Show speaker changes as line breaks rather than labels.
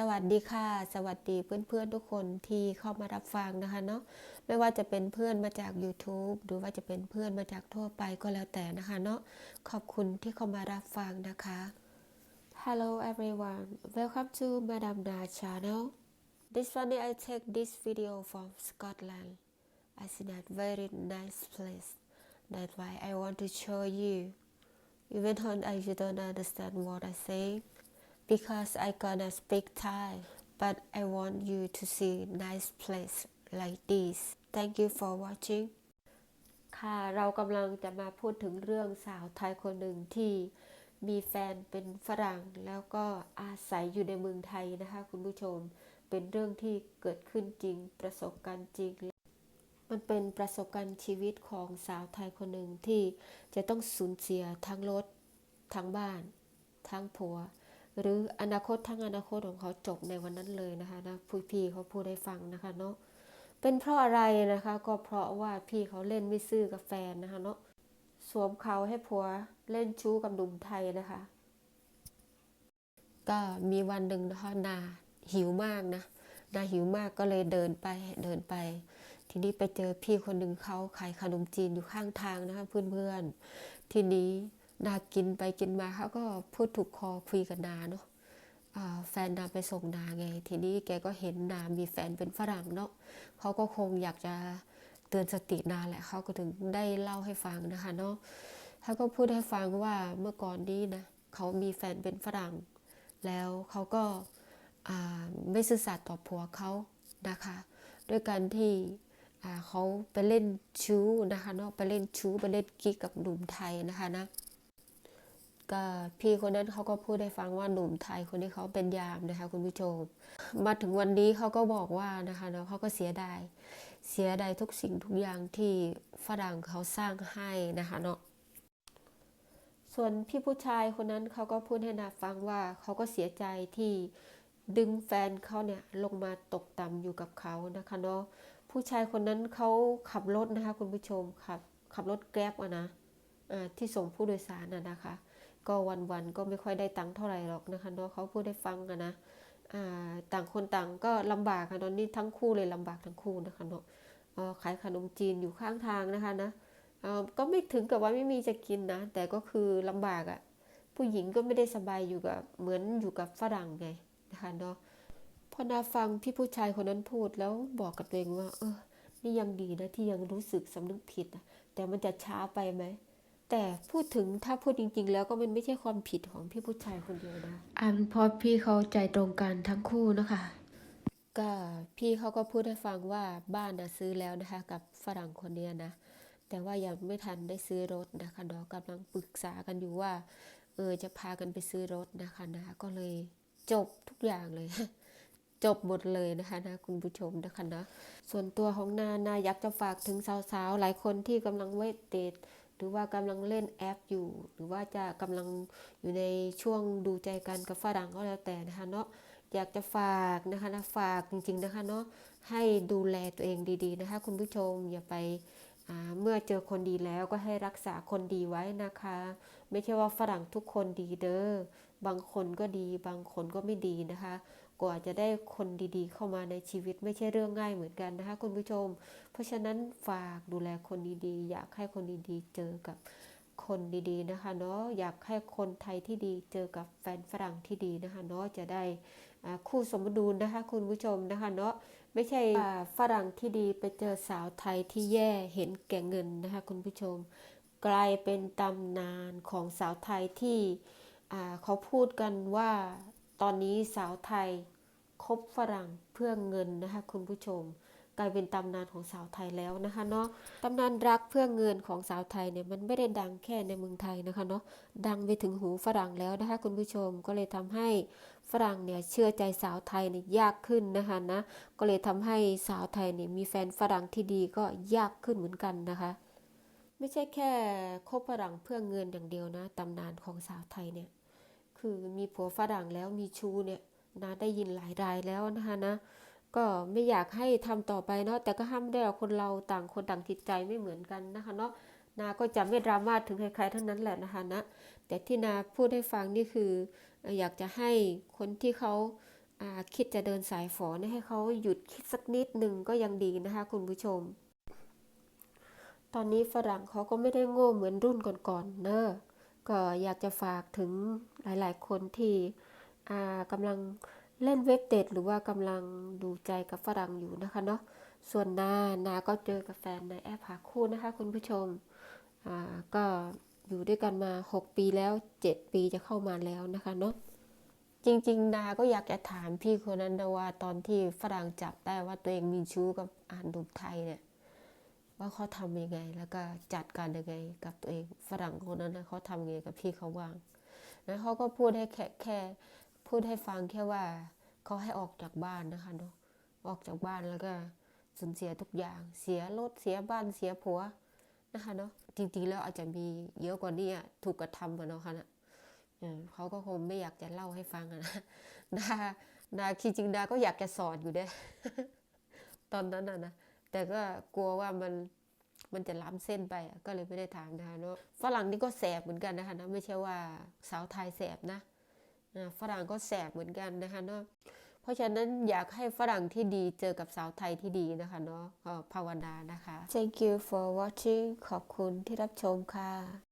สวัสดีค่ะ สวัสดีเพื่อนๆทุกคนที่เข้ามารับฟังนะคะเนาะไม่ว่าจะเป็นเพื่อนมาจาก YouTube หรือว่าจะเป็นเพื่อนมาจากทั่วไปก็แล้วแต่นะคะเนาะขอบคุณที่เข้ามารับฟังนะคะ Hello everyone welcome to Madame Na channel This Sunday I take this video from Scotland I see that very nice place that's why I want to show you even though I don't understand what I say because I gonna speak Thai but I want you to see nice place like this thank you for watching ค่ะเรากำลังจะมาพูดถึงเรื่องสาวไทยคนหนึ่งที่มีแฟนเป็นฝรั่งแล้วก็อาศัยอยู่ในเมืองไทยนะคะคุณผู้ชม เป็นเรื่องที่เกิดขึ้นจริงประสบการณ์จริง มันเป็นประสบการณ์ชีวิตของสาวไทยคนหนึ่งที่จะต้องสูญเสียทั้งรถทั้งบ้าน ทั้งผัว หรืออนาคตทั้งอนาคตของเขาจบในวันนั้นเลยนะคะนะผู้พี่เขาพูดให้ฟังนะคะเนาะเป็นเพราะอะไรนะคะก็เพราะว่าพี่เขาเล่นไม่ซื่อกับแฟนนะคะเนาะสวมเขาให้ผัวเล่นชู้กับหนุ่มไทยนะคะ ก็มีวันหนึ่งนะคะนาหิวมากนะนาหิวมากก็เลยเดินไปเดินไป ทีนี้ไปเจอพี่คนหนึ่งเขาขายขนมจีนอยู่ข้างทางนะคะเพื่อนๆทีนี้ นากินไปกินมาเขาก็พูดถูกคอคุยกับนาเนาะแฟนนาไปส่งนาไง ทีนี้แกก็เห็นนามีแฟนเป็นฝรั่งเนาะเขาก็คงอยากจะเตือนสตินาแหละเขาก็ถึงได้เล่าให้ฟังนะคะเนาะเขาก็พูดให้ฟังว่าเมื่อก่อนนี้นะเขามีแฟนเป็นฝรั่ง แล้วเขาก็าไม่ซื่อสัตย์ต่อผัวเขานะคะด้วยการที่เขาไปเล่นชู้นะคะเนาะไปเล่นชู้ไปเล่นกิ๊กกับหนุ่มไทยนะคะนะ ก็พี่คนนั้นเขาก็พูดให้ฟังว่าหนุ่มไทยคนนี้เขาเป็นยามนะคะ คุณผู้ชม มาถึงวันนี้เขาก็บอกว่านะคะเนาะเขาก็เสียดายเสียดายทุกสิ่งทุกอย่างที่ฝรั่งเขาสร้างให้นะคะเนาะส่วนพี่ผู้ชายคนนั้นเขาก็พูดให้นาฟังว่าเขาก็เสียใจที่ดึงแฟนเขาเนี่ยลงมาตกต่ำอยู่กับเขานะคะเนาะผู้ชายคนนั้นเขาขับรถนะคะ คุณผู้ชมขับขับรถแกร็บอะนะที่ส่งผู้โดยสารน่ะนะคะ ก็วันๆก็ไม่ค่อยได้ตังค์เท่าไหร่หรอกนะคะเนาะเขาพูดให้ฟังอะนะอ่าต่างคนต่างก็ลำบากค่ะตอนนี้ทั้งคู่เลยลำบากทั้งคู่นะคะเนาะเอ่อขายขนมจีนอยู่ข้างทางนะคะนะก็ไม่ถึงกับว่าไม่มีจะกินนะ แต่ก็คือลำบากอะ่ะผู้หญิงก็ไม่ได้สบายอยู่กับเหมือนอยู่กับฝรั่งไงนะคะเนาะพอนาฟังพี่ผู้ชายคนนั้นพูดแล้วบอกกับตัวเองว่า เออนี่ยังดีนะที่ยังรู้สึกสำนึกผิดอะแต่มันจะช้าไปไหม แต่พูดถึงถ้าพูดจริง ๆ แล้วก็มันไม่ใช่ความผิดของพี่ผู้ชายคนเดียวนะ อันพอพี่เขาใจตรงกันทั้งคู่นะคะ ก็พี่เขาก็พูดให้ฟังว่าบ้านนะซื้อแล้วนะคะ กับฝรั่งคนเนี้ยนะ แต่ว่ายังไม่ทันได้ซื้อรถนะคะเนาะกำลังปรึกษากันอยู่ว่า เออจะพากันไปซื้อรถนะคะนะ ก็เลยจบทุกอย่างเลยจบหมดเลยนะคะนะคุณผู้ชมนะคะนะส่วนตัวของนานาอยากจะฝากถึงสาวๆ หลายคนที่กำลังเวทเดท หรือว่ากำลังเล่นแอปอยู่ หรือว่าจะกำลังอยู่ในช่วงดูใจกันกับฝรั่งก็แล้วแต่นะคะเนาะอยากจะฝากนะคะนะฝากจริง ๆนะคะเนาะให้ดูแลตัวเองดีๆนะคะ คุณผู้ชมอย่าไปาเมื่อเจอคนดีแล้วก็ให้รักษาคนดีไว้นะคะ ไม่ใช่ว่าฝรั่งทุกคนดีเด้อบางคนก็ดี บางคนก็ไม่ดีนะคะ กว่าจะได้คนดีๆ เข้ามาในชีวิตไม่ใช่เรื่องง่ายเหมือนกันนะคะคุณผู้ชม เพราะฉะนั้นฝากดูแลคนดีๆ อยากให้คนดีๆ เจอกับคนดีๆนะคะเนาะอยากให้คนไทยที่ดีเจอกับแฟนฝรั่งที่ดีนะคะเนาะจะได้คู่สมดุลนะคะคุณผู้ชมนะคะเนาะไม่ใช่ฝรั่งที่ดีไปเจอสาวไทยที่แย่เห็นแก่เงินนะคะคุณผู้ชม กลายเป็นตำนานของสาวไทยที่เขาพูดกันว่า ตอนนี้สาวไทยคบฝรั่งเพื่อเงินนะคะคุณผู้ชมกลายเป็นตำนานของสาวไทยแล้วนะคะเนาะตำนานรักเพื่อเงินของสาวไทยเนี่ยมันไม่ได้ดังแค่ในเมืองไทยนะคะเนาะดังไปถึงหูฝรั่งแล้วนะคะคุณผู้ชมก็เลยทำให้ฝรั่งเนี่ยเชื่อใจสาวไทยเนี่ยยากขึ้นนะคะนะก็เลยทำให้สาวไทยเนี่ยมีแฟนฝรั่งที่ดีก็ยากขึ้นเหมือนกันนะคะ ไม่ใช่แค่คบฝรั่งเพื่อเงินอย่างเดียวนะตำนานของสาวไทยเนี่ย คือมีผัวฝรั่งแล้วมีชูเนี่ยนะได้ยินหลายรายแล้วนะคะนะ ก็ไม่อยากให้ทำต่อไปเนาะแต่ก็ห้ามไม่ได้หรอกคนเราต่างคนต่างจิตใจไม่เหมือนกันนะคะเนาะนาก็จะไม่ดราม่าถึงใครๆทั้งนั้นแหละนะคะนะ แต่ที่นาพูดให้ฟังนี่คืออยากจะให้คนที่เขาาคิดจะเดินสายฝอเนี่ยให้เขาหยุดคิดสักนิดหนึ่งก็ยังดีนะคะ คุณผู้ชม ตอนนี้ฝรั่งเขาก็ไม่ได้โง่เหมือนรุ่นก่อนๆเนอะ ก็อยากจะฝากถึงหลาย ๆ คนที่อ่ากำลังเล่นเว็บเดทหรือว่ากำลังดูใจกับฝรั่งอยู่นะคะเนาะส่วนนานาก็เจอกับแฟนในแอปหาคู่นะคะ คุณผู้ชมอ่าก็อยู่ด้วยกันมา 6 ปีแล้ว 7 ปีจะเข้ามาแล้วนะคะเนาะจริง ๆ นาก็อยากจะถามพี่คนนั้นนะว่าตอนที่ฝรั่งจับได้ว่าตัวเองมีชู้กับอ่านดูไทยเนี่ย ว่าเขาทำยังไง แล้วก็จัดการยังไงกับตัวเองฝรั่งคนนั้นนะเขาทำยังไงกับพี่เขาว่างแล้วเขาก็พูดให้แค่แค่พูดให้ฟังแค่ว่าเขาให้ออกจากบ้านนะคะเนาะออกจากบ้านแล้วก็สูญเสียทุกอย่างเสียรถเสียบ้านเสียผัวนะคะเนาะจริงๆแล้วอาจจะมีเยอะกว่านี้ถูกกระทำอะเนาะค่ะนะเขาก็คงไม่อยากจะเล่าให้ฟังอะนะดาดาจริงดาก็อยากจะสอนอยู่เด้ตอนนั้นอะนะ แต่ก็กลัวว่ามันมันจะล้ำเส้นไปอะก็เลยไม่ได้ถามนะคะเนาะฝรั่งนี่ก็แสบเหมือนกันนะคะนะไม่ใช่ว่าสาวไทยแสบนะฝรั่งก็แสบเหมือนกันนะคะเนาะเพราะฉะนั้นอยากให้ฝรั่งที่ดีเจอกับสาวไทยที่ดีนะคะเนาะภาวนานะคะ Thank you for watching ขอบคุณที่รับชมค่ะ